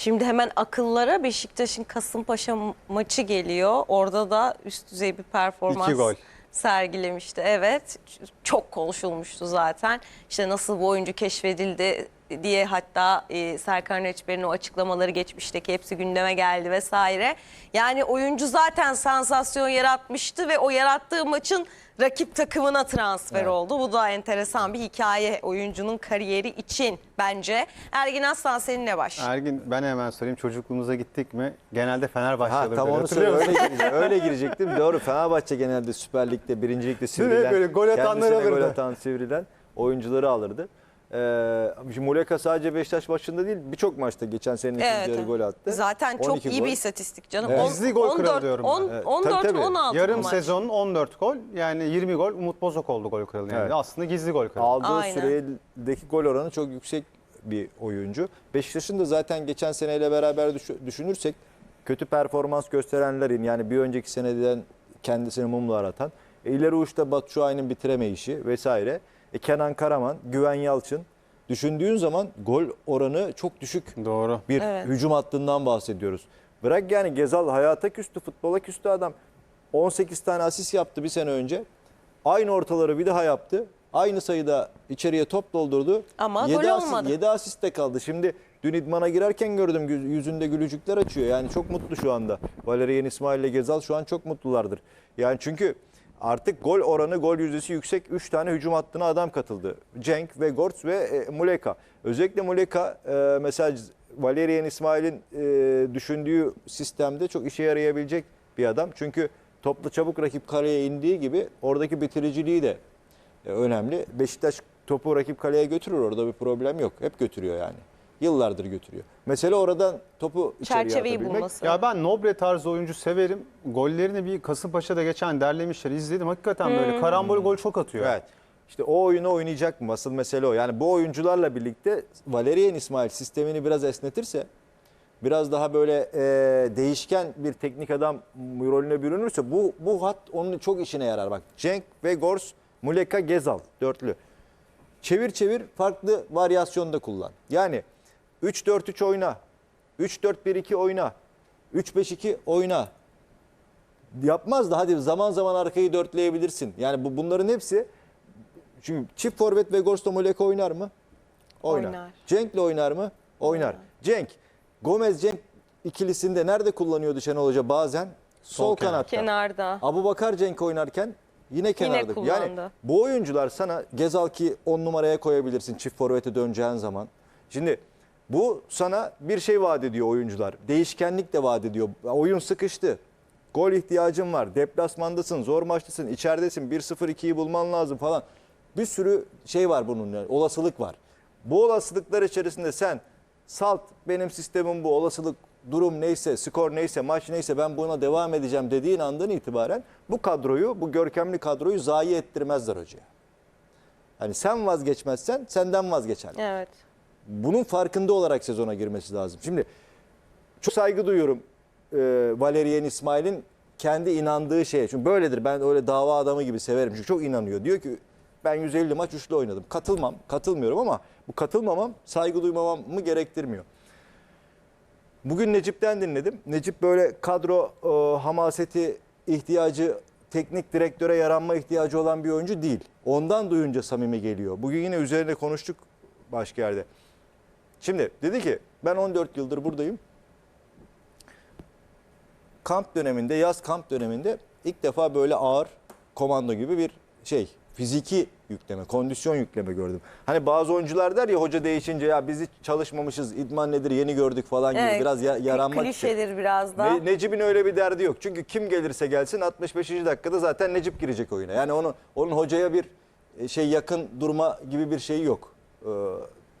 Şimdi hemen akıllara Beşiktaş'ın Kasımpaşa maçı geliyor. Orada da üst düzey bir performans İki gol. sergilemişti. Evet. Çok konuşulmuştu zaten. İşte nasıl bu oyuncu keşfedildi diye hatta e, Serkan Reçber'in o açıklamaları geçmişteki hepsi gündeme geldi vesaire. Yani oyuncu zaten sansasyon yaratmıştı ve o yarattığı maçın rakip takımına transfer oldu. Bu da enteresan bir hikaye oyuncunun kariyeri için bence. Ergin Aslan seninle baş. Ergin ben hemen sorayım çocukluğumuza gittik mi? Genelde Fenerbahçe Ha alır tam onu söyle öyle, girecektim. öyle girecektim. Doğru Fenerbahçe genelde Süper Lig'de, Birinci Lig'de sivrilen, Böyle gol atanları kendisine gol alırdı. atan sivrilen oyuncuları alırdı. Ee, Muleka sadece Beşiktaş maçında değil birçok maçta geçen senenin ikinci Evet, yarı evet. gol attı. Zaten çok 12 iyi gol. bir istatistik canım. Evet. Gizli gol kralı diyorum ben. 10, Evet, 14 tabii, tabii. 16 Yarım maç. sezonun 14 gol yani 20 gol Umut Bozok oldu gol kralı yani. Evet. Aslında gizli gol kralı. Aldığı Aynen. süredeki gol oranı çok yüksek bir oyuncu. Beşiktaş'ın da zaten geçen seneyle beraber düş- düşünürsek kötü performans gösterenlerin yani bir önceki seneden kendisini mumla aratan e, ileri uçta Batu Şuay'ın bitiremeyişi vesaire. E, Kenan Karaman, Güven Yalçın düşündüğün zaman gol oranı çok düşük Doğru. bir Evet. hücum hattından bahsediyoruz. Bırak yani Gezal hayata küstü, futbola küstü adam. 18 tane asist yaptı bir sene önce. Aynı ortaları bir daha yaptı. Aynı sayıda içeriye top doldurdu. Ama Yedi gol asist- olmadı. yedi asist de kaldı. Şimdi dün idmana girerken gördüm gü- yüzünde gülücükler açıyor. Yani çok mutlu şu anda. Valerian İsmail ile Gezal şu an çok mutlulardır. Yani çünkü artık gol oranı, gol yüzdesi yüksek 3 tane hücum hattına adam katıldı. Cenk ve Gortz ve e, Muleka. Özellikle Muleka e, mesela Valerian İsmail'in e, düşündüğü sistemde çok işe yarayabilecek bir adam. Çünkü topla çabuk rakip kaleye indiği gibi oradaki bitiriciliği de e, önemli. Beşiktaş topu rakip kaleye götürür orada bir problem yok. Hep götürüyor yani. Yıllardır götürüyor. Mesele oradan topu içeriye Çerçeveyi atabilmek. bulması. Ya ben Nobre tarzı oyuncu severim. Gollerini bir Kasımpaşa'da geçen derlemişler. izledim. Hakikaten böyle karambol gol çok atıyor. Evet. İşte o oyunu oynayacak mı? Asıl mesele o. Yani bu oyuncularla birlikte Valerian İsmail sistemini biraz esnetirse, biraz daha böyle e, değişken bir teknik adam rolüne bürünürse bu bu hat onun çok işine yarar. Bak Cenk ve Gors, Muleka, Gezal dörtlü. Çevir çevir farklı varyasyonda kullan. Yani 3-4-3 oyna, 3-4-1-2 oyna, 3-5-2 oyna, yapmaz da hadi zaman zaman arkayı dörtleyebilirsin. Yani bu bunların hepsi çünkü çift forvet ve Gorsto Moleka oynar mı? Oynar. Oynar. Cenk'le oynar mı? Oynar. Cenk, Gomez Cenk ikilisinde nerede kullanıyordu Şenol Hoca bazen? Sol, Sol kanatta. Kenarda. Abu Bakar Cenk oynarken yine kenarda. kullandı. yani bu oyuncular sana Gezal ki 10 numaraya koyabilirsin çift forvete döneceğin zaman. Şimdi bu sana bir şey vaat ediyor oyuncular. Değişkenlik de vaat ediyor. Oyun sıkıştı. Gol ihtiyacın var. Deplasmandasın, zor maçlısın, içeridesin. 1-0-2'yi bulman lazım falan. Bir sürü şey var bunun yani, olasılık var. Bu olasılıklar içerisinde sen salt benim sistemim bu olasılık durum neyse, skor neyse, maç neyse ben buna devam edeceğim dediğin andan itibaren bu kadroyu, bu görkemli kadroyu zayi ettirmezler hocaya. Hani sen vazgeçmezsen senden vazgeçerler Evet. Bunun farkında olarak sezona girmesi lazım. Şimdi çok saygı duyuyorum e, Valerian İsmail'in kendi inandığı şeye. Çünkü böyledir. Ben öyle dava adamı gibi severim. Çünkü çok inanıyor. Diyor ki ben 150 maç üçlü oynadım. Katılmam, katılmıyorum ama bu katılmamam saygı duymamamı gerektirmiyor. Bugün Necip'ten dinledim. Necip böyle kadro e, hamaseti ihtiyacı, teknik direktöre yaranma ihtiyacı olan bir oyuncu değil. Ondan duyunca samimi geliyor. Bugün yine üzerine konuştuk başka yerde. Şimdi dedi ki ben 14 yıldır buradayım. Kamp döneminde, yaz kamp döneminde ilk defa böyle ağır komando gibi bir şey, fiziki yükleme, kondisyon yükleme gördüm. Hani bazı oyuncular der ya hoca değişince ya biz hiç çalışmamışız, idman nedir yeni gördük falan gibi Evet, biraz ya- yaranmak. Klişedir biraz da. Ne- Necip'in öyle bir derdi yok. Çünkü kim gelirse gelsin 65. dakikada zaten Necip girecek oyuna. Yani onu onun hocaya bir e, şey yakın durma gibi bir şey yok. Ee,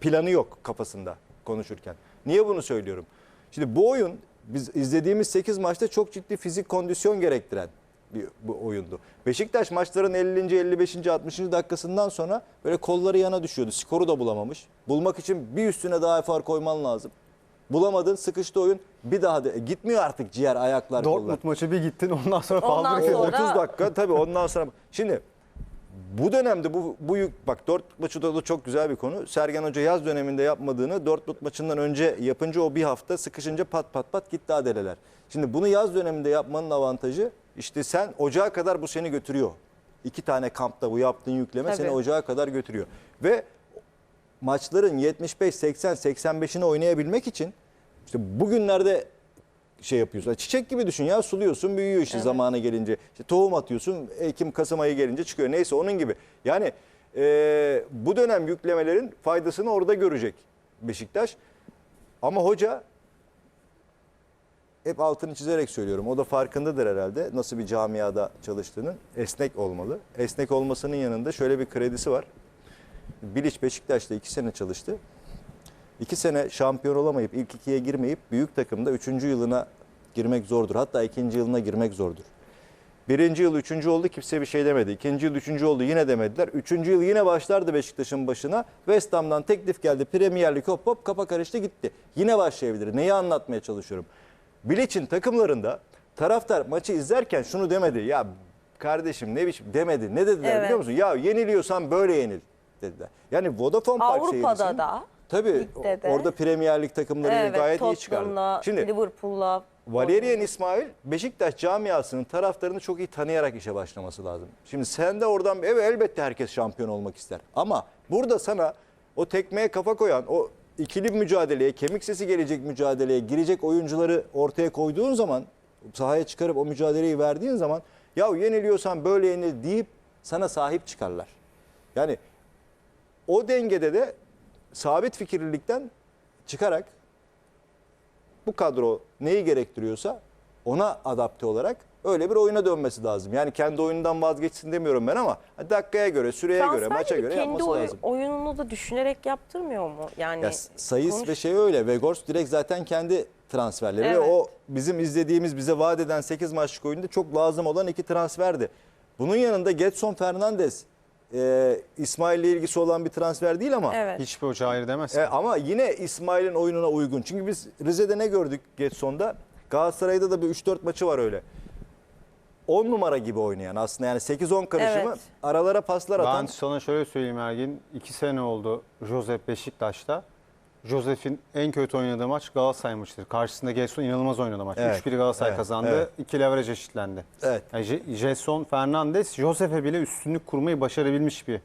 planı yok kafasında konuşurken. Niye bunu söylüyorum? Şimdi bu oyun biz izlediğimiz 8 maçta çok ciddi fizik kondisyon gerektiren bir bu oyundu. Beşiktaş maçların 50. 55. 60. dakikasından sonra böyle kolları yana düşüyordu. Skoru da bulamamış. Bulmak için bir üstüne daha efor koyman lazım. Bulamadın sıkıştı oyun. Bir daha da e, gitmiyor artık ciğer ayaklar kollar. Dortmund maçı bir gittin ondan sonra Ondan sonra- 30 dakika tabii ondan sonra. Şimdi bu dönemde bu, bu yük bak Dortmund maçı da çok güzel bir konu. Sergen Hoca yaz döneminde yapmadığını Dortmund maçından önce yapınca o bir hafta sıkışınca pat pat pat gitti adeleler. Şimdi bunu yaz döneminde yapmanın avantajı işte sen ocağa kadar bu seni götürüyor. İki tane kampta bu yaptığın yükleme seni Tabii. ocağa kadar götürüyor. Ve maçların 75, 80, 85'ini oynayabilmek için işte bugünlerde şey yapıyorsun. Çiçek gibi düşün ya suluyorsun büyüyor işte zamanı gelince. İşte tohum atıyorsun Ekim Kasım ayı gelince çıkıyor. Neyse onun gibi. Yani e, bu dönem yüklemelerin faydasını orada görecek Beşiktaş. Ama hoca hep altını çizerek söylüyorum. O da farkındadır herhalde nasıl bir camiada çalıştığının. Esnek olmalı. Esnek olmasının yanında şöyle bir kredisi var. Bilic Beşiktaş'ta iki sene çalıştı. İki sene şampiyon olamayıp ilk ikiye girmeyip büyük takımda üçüncü yılına girmek zordur. Hatta ikinci yılına girmek zordur. Birinci yıl üçüncü oldu kimse bir şey demedi. İkinci yıl üçüncü oldu yine demediler. Üçüncü yıl yine başlardı Beşiktaş'ın başına. West Ham'dan teklif geldi. Premier Lig hop hop kapa karıştı gitti. Yine başlayabilir. Neyi anlatmaya çalışıyorum? Bilic'in takımlarında taraftar maçı izlerken şunu demedi. Ya kardeşim ne biçim demedi. Ne dediler Evet. biliyor musun? Ya yeniliyorsan böyle yenil dediler. Yani Vodafone Park Avrupa'da da. Tabii Ligde de. orada Premier Lig takımları Evet, gayet iyi çıkardı. Şimdi Liverpool'la. Valerian İsmail Beşiktaş camiasının taraftarını çok iyi tanıyarak işe başlaması lazım. Şimdi sen de oradan evet elbette herkes şampiyon olmak ister. Ama burada sana o tekmeye kafa koyan o ikili mücadeleye, kemik sesi gelecek mücadeleye girecek oyuncuları ortaya koyduğun zaman sahaya çıkarıp o mücadeleyi verdiğin zaman ya yeniliyorsan böyle yenil deyip sana sahip çıkarlar. Yani o dengede de sabit fikirlilikten çıkarak bu kadro neyi gerektiriyorsa ona adapte olarak öyle bir oyuna dönmesi lazım. Yani kendi oyunundan vazgeçsin demiyorum ben ama dakikaya göre, süreye göre, maça göre kendi yapması oy- lazım. oyununu da düşünerek yaptırmıyor mu? Yani Ya Sayıs konuş- ve şey öyle. Vegors direkt zaten kendi transferleri ve Evet. o bizim izlediğimiz bize vaat eden 8 maçlık oyunda çok lazım olan iki transferdi. Bunun yanında Getson Fernandes e, İsmail'le ilgisi olan bir transfer değil ama Evet. Hiçbir hoca hayır demez. E, ama yine İsmail'in oyununa uygun. Çünkü biz Rize'de ne gördük Getson'da? Galatasaray'da da bir 3-4 maçı var öyle. 10 numara gibi oynayan aslında yani 8-10 karışımı Evet. aralara paslar atan. Ben sana şöyle söyleyeyim Ergin. iki sene oldu Josep Beşiktaş'ta. Josep'in en kötü oynadığı maç Galatasaray maçıdır. Karşısında Gelson inanılmaz oynadı maç. Evet, 3-1 Galatasaray evet, kazandı. evet. 2 leverage eşitlendi. Evet. Yani Fernandes, Josep'e bile üstünlük kurmayı başarabilmiş bir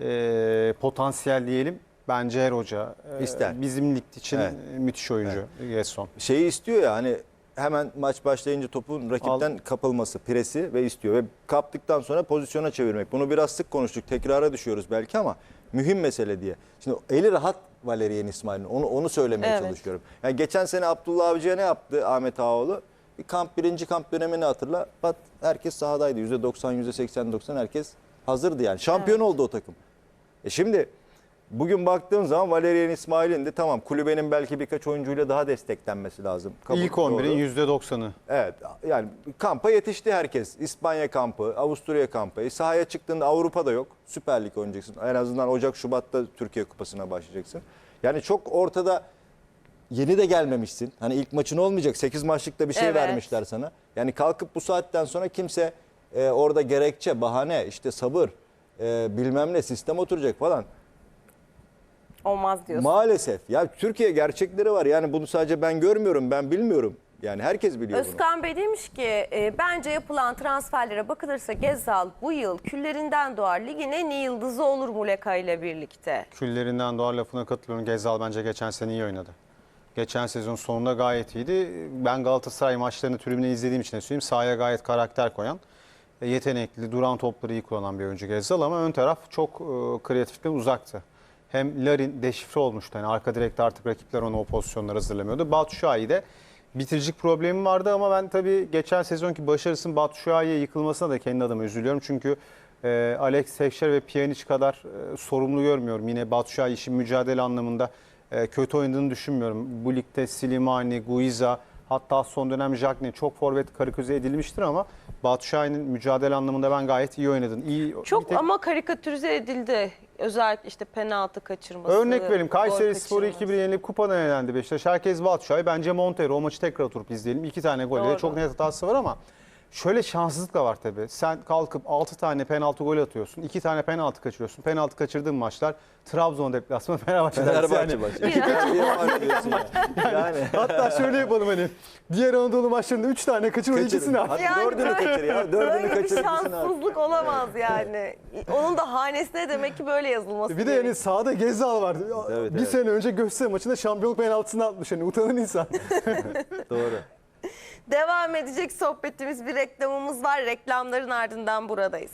e, potansiyel diyelim. Bence her hoca. e, İster. Bizim lig için Evet. müthiş oyuncu Gelson. Şeyi istiyor ya hani hemen maç başlayınca topun rakipten kapılması, presi ve istiyor. Ve kaptıktan sonra pozisyona çevirmek. Bunu biraz sık konuştuk. Tekrara düşüyoruz belki ama mühim mesele diye. Şimdi eli rahat Valerian İsmail'in. Onu onu söylemeye Evet. çalışıyorum. Yani geçen sene Abdullah Avcı'ya ne yaptı Ahmet Ağaoğlu? Bir kamp birinci kamp dönemini hatırla. Pat herkes sahadaydı. %90, %80, 90 herkes hazırdı yani. Şampiyon oldu o takım. E şimdi bugün baktığım zaman Valerian İsmail'in de tamam kulübenin belki birkaç oyuncuyla daha desteklenmesi lazım. Kabul, İlk doğru. 11'in %90'ı. Evet yani kampa yetişti herkes. İspanya kampı, Avusturya kampı. E, sahaya çıktığında Avrupa'da yok. Süper Lig oynayacaksın. En azından Ocak, Şubat'ta Türkiye Kupası'na başlayacaksın. Yani çok ortada yeni de gelmemişsin. Hani ilk maçın olmayacak. 8 maçlıkta bir şey Evet. vermişler sana. Yani kalkıp bu saatten sonra kimse e, orada gerekçe, bahane, işte sabır, e, bilmem ne sistem oturacak falan. Olmaz diyorsun. Maalesef. Ya Türkiye gerçekleri var. Yani bunu sadece ben görmüyorum, ben bilmiyorum. Yani herkes biliyor bunu. Özkan Bey demiş ki e, bence yapılan transferlere bakılırsa Gezal bu yıl küllerinden doğar ligin en iyi yıldızı olur Muleka ile birlikte. Küllerinden doğar lafına katılıyorum. Gezal bence geçen sene iyi oynadı. Geçen sezon sonunda gayet iyiydi. Ben Galatasaray maçlarını tribüne izlediğim için de söyleyeyim. Sahaya gayet karakter koyan, e, yetenekli, duran topları iyi kullanan bir oyuncu Gezal ama ön taraf çok e, kreatiflikten uzaktı. Hem Larin deşifre olmuştu. Yani arka direkte artık rakipler onu o pozisyonlara hazırlamıyordu. Batu Şua'yı de bitiricilik problemi vardı ama ben tabii geçen sezonki başarısının Batu yıkılmasına da kendi adıma üzülüyorum. Çünkü e, Alex Teixeira ve Pjanic kadar e, sorumlu görmüyorum. Yine Batu Şua'yı işin mücadele anlamında e, kötü oynadığını düşünmüyorum. Bu ligde Slimani, Guiza hatta son dönem Jagni çok forvet kariküze edilmiştir ama Batu Şahin'in mücadele anlamında ben gayet iyi oynadın. İyi, Çok tek- ama karikatürize edildi. Özellikle işte penaltı kaçırması. Örnek vereyim. Kayseri Sporu kaçırması. 2-1 yenilip kupadan elendi Beşiktaş. Herkes Şahin. Bence Montero. O maçı tekrar oturup izleyelim. İki tane golle Doğru. çok net hatası var ama Şöyle şanssızlık da var tabii. Sen kalkıp 6 tane penaltı gol atıyorsun. 2 tane penaltı kaçırıyorsun. Penaltı kaçırdığın maçlar Trabzon deplasmanı Fenerbahçe. Fenerbahçe Yani. maçı. İki tane var diyorsun ya. Yani. Hatta şöyle yapalım hani. Diğer Anadolu maçlarında 3 tane kaçır o ikisini at. Yani dördünü kaçır ya. Dördünü Böyle bir kaçır. at. şanssızlık olamaz yani. Onun da hanesine demek ki böyle yazılması Bir de yani sahada Gezal vardı. Evet, bir evet. sene önce Göztepe maçında şampiyonluk penaltısını atmış. Hani utanan insan. Doğru. Devam edecek sohbetimiz bir reklamımız var. Reklamların ardından buradayız.